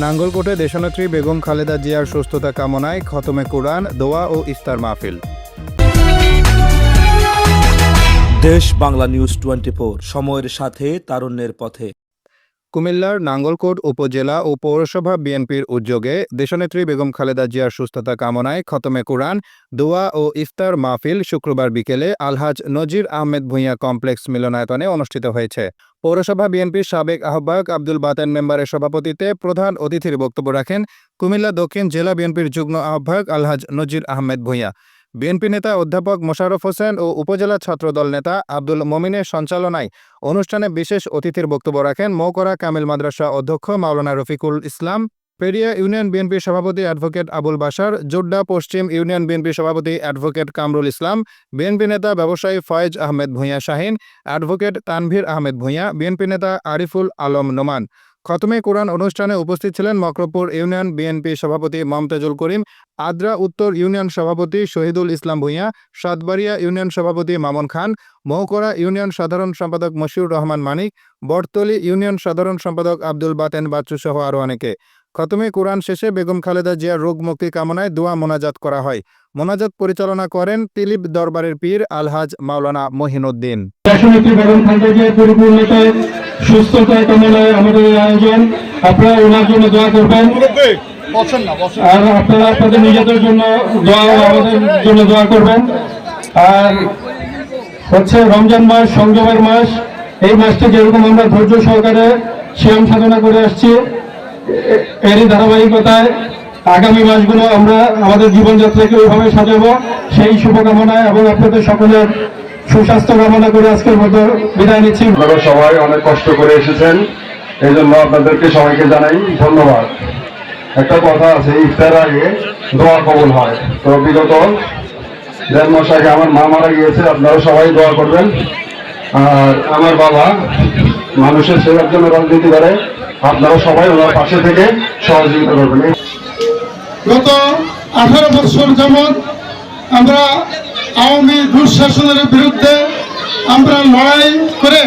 নাঙ্গলকোটে দেশনেত্রী বেগম খালেদা জিয়ার সুস্থতা কামনায় খতমে কোরআন দোয়া ও ইফতার মাহফিল। দেশ বাংলা নিউজ টোয়েন্টি সময়ের সাথে তারুণ্যের পথে। কুমিল্লার নাঙ্গলকোট উপজেলা ও পৌরসভা বিএনপির উদ্যোগে দেশনেত্রী বেগম খালেদা জিয়ার সুস্থতা কামনায় খতমে কোরআন দোয়া ও ইফতার মাহফিল শুক্রবার বিকেলে আলহাজ নজির আহমেদ ভূঁইয়া কমপ্লেক্স মিলনায়তনে অনুষ্ঠিত হয়েছে। পৌরসভা বিএনপির সাবেক আহ্বায়ক আব্দুল বাতেন মেম্বারের সভাপতিতে প্রধান অতিথির বক্তব্য রাখেন কুমিল্লা দক্ষিণ জেলা বিএনপির যুগ্ম আহ্বায়ক আলহাজ নজির আহমেদ ভূঁইয়া। বিএনপি নেতা অধ্যাপক মোশারফ হোসেন ও উপজেলা ছাত্রদল নেতা আব্দুল মমিনের সঞ্চালনায় অনুষ্ঠানে বিশেষ অতিথির বক্তব্য রাখেন মৌকরা কামিল মাদ্রাসা অধ্যক্ষ মাওলানা রফিকুল ইসলাম। পেরিয়া ইউনিয়ন বিএনপি সভাপতি অ্যাডভোকেট আবুল বাসার জোড্ডা পশ্চিম ইউনিয়ন বিএনপি সভাপতি অ্যাডভোকেট কামরুল ইসলাম, বিএনপি নেতা ব্যবসায়ী ফয়েজ আহমেদ ভূঁইয়া শাহিন, অ্যাডভোকেট তানভীর আহমেদ ভূঁইয়া, বিএনপি নেতা আরিফুল আলম নোমান। খতমে কোরআন অনুষ্ঠানে উপস্থিত ছিলেন মকরপুর ইউনিয়ন বিএনপি সভাপতি মমতাজুল করিম, আদ্রা উত্তর ইউনিয়ন সভাপতি শহীদুল ইসলাম ভূঁইয়া, সাতবাড়িয়া ইউনিয়ন সভাপতি মামুন খান, মহকরা ইউনিয়ন সাধারণ সম্পাদক মশিউর রহমান মানিক, বটতলী ইউনিয়ন সাধারণ সম্পাদক আব্দুল বাতেন বাচ্চু সহ আরও অনেকে। খতমে কোরআন শেষে বেগম খালেদা জিয়ার রোগ মুক্তি কামনায় দোয়া মোনাজাত করা হয়। মোনাজাত পরিচালনা করেন তিলিপ দরবারের পীর আলহাজ মাওলানা মহিনুদ্দিন। সুস্থতা জন্য নিজেদের জন্য করবেন। আর হচ্ছে রমজান মাস, সংযমের মাস। এই মাসটি যেরকম আমরা ধৈর্য সহকারে শ্যাম সাধনা করে আসছি এরই ধারাবাহিকতায় আগামী মাসগুলো আমরা আমাদের জীবনযাত্রাকে ওইভাবে সাজাবো। সেই শুভকামনায় এবং আপনাদের সকলের সুস্বাস্থ্য কামনা করে আজকের মতো বিদায় নিচ্ছি। আপনারা সবাই অনেক কষ্ট করে এসেছেন। এই জন্য আপনাদেরকে সবাইকে জানাই ধন্যবাদ। একটা কথা আছে, ইফতার আগে দোয়া কবল হয়। তো বিগত দেড় মাস আগে আমার মা মারা গিয়েছে, আপনারা সবাই দোয়া করবেন। আর আমার বাবা মানুষের সেবার জন্য রাজনীতি করে। আপনারা সবাই ওনার পাশে থেকে সহযোগিতা করবেন। গত আঠারো বছর যাবৎ আমরা আওয়ামী দুঃশাসনের বিরুদ্ধে আমরা লড়াই করে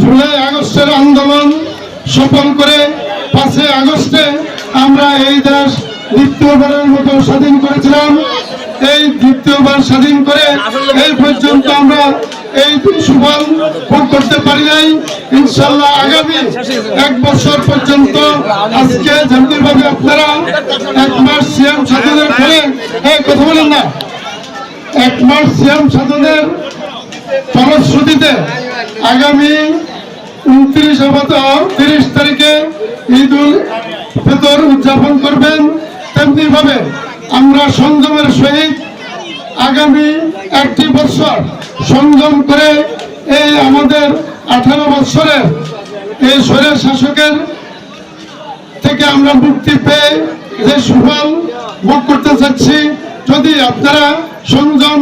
জুলাই আগস্টের আন্দোলন সফল করে পাঁচই আগস্টে আমরা এই দেশ দ্বিতীয়বারের মতো স্বাধীন করেছিলাম। এই দ্বিতীয়বার স্বাধীন করে এই পর্যন্ত আমরা এই সুফল ভোগ করতে পারি নাই। ইনশাল্লাহ আগামী এক বছর পর্যন্ত আজকে যেমনিভাবে আপনারা এক মাস সিএম সাধনের এই কথা বলেন না। এক মাস সিএম সাধনের ফলশ্রুতিতে আগামী উনত্রিশ আপাত তিরিশ তারিখে ঈদ উল ফিতর উদযাপন করবেন। তেমনি ভাবে আমরা সংযমের সহিত আগামী একটি বছর সংযম করে এই আমাদের আঠারো বছরের এই স্বৈর শাসকের থেকে আমরা মুক্তি পেয়ে যে সুফল ভোগ করতে চাচ্ছি যদি আপনারা সংযম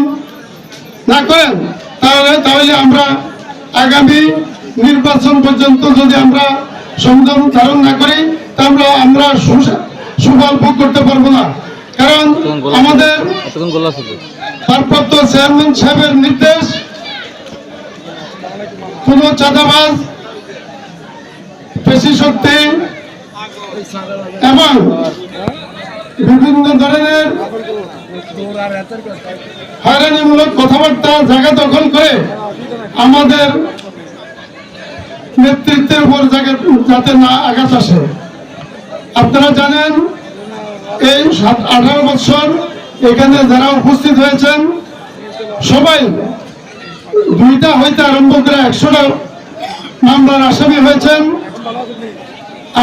না করেন তাহলে তাহলে আমরা আগামী নির্বাচন পর্যন্ত যদি আমরা সংযম ধারণ না করি তাহলে আমরা সুফল ভোগ করতে পারব না। কারণ আমাদের ভারপ্রাপ্ত চেয়ারম্যান সাহেবের নির্দেশ। কোন চাঁদাবাজ পেশি শক্তি এবং বিভিন্ন ধরনের হয়রানিমূলক কথাবার্তা জায়গা দখল করে আমাদের নেতৃত্বের উপর যাতে না আঘাত আসে। আপনারা জানেন, এই সাত আঠারো বছর এখানে যারা উপস্থিত হয়েছেন, সবাই দুইটা হইতে আরম্ভ করে একশোটা মামলার আসামি হয়েছেন।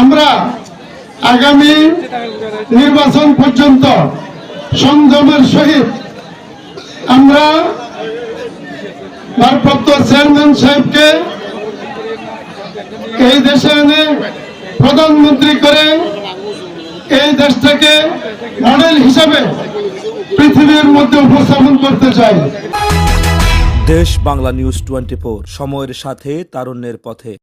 আমরা আগামী নির্বাচন পর্যন্ত সংযমের সহিত আমরা ভারপ্রাপ্ত চেয়ারম্যান সাহেবকে এই দেশে এনে প্রধানমন্ত্রী করে এই দেশটাকে মডেল হিসাবে পৃথিবীর মধ্যে উপস্থাপন করতে চাই। দেশ বাংলা নিউজ টোয়েন্টি সময়ের সাথে তারুণ্যের পথে।